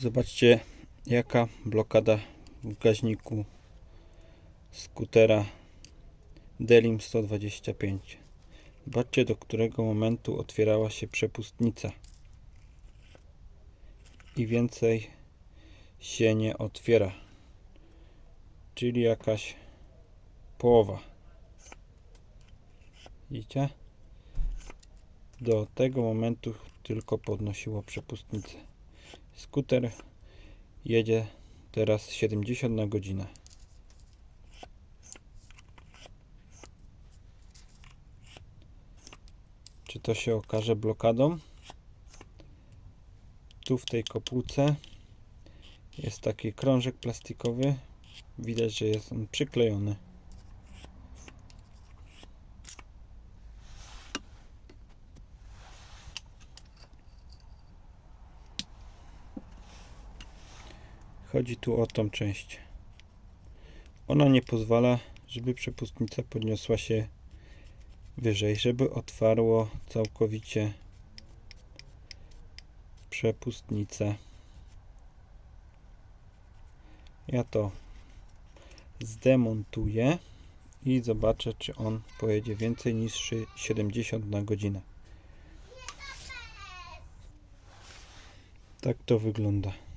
Zobaczcie jaka blokada w gaźniku skutera Delim 125. Zobaczcie do którego momentu otwierała się przepustnica. I więcej się nie otwiera. Czyli jakaś połowa. Widzicie? Do tego momentu tylko podnosiło przepustnicę. Skuter jedzie teraz 70 na godzinę. Czy to się okaże blokadą? Tu w tej kopułce jest taki krążek plastikowy. Widać, że jest on przyklejony. Chodzi tu o tą część. Ona nie pozwala, żeby przepustnica podniosła się wyżej, żeby otwarło całkowicie przepustnicę. Ja to zdemontuję i zobaczę, czy on pojedzie więcej niż 70 na godzinę. Tak to wygląda.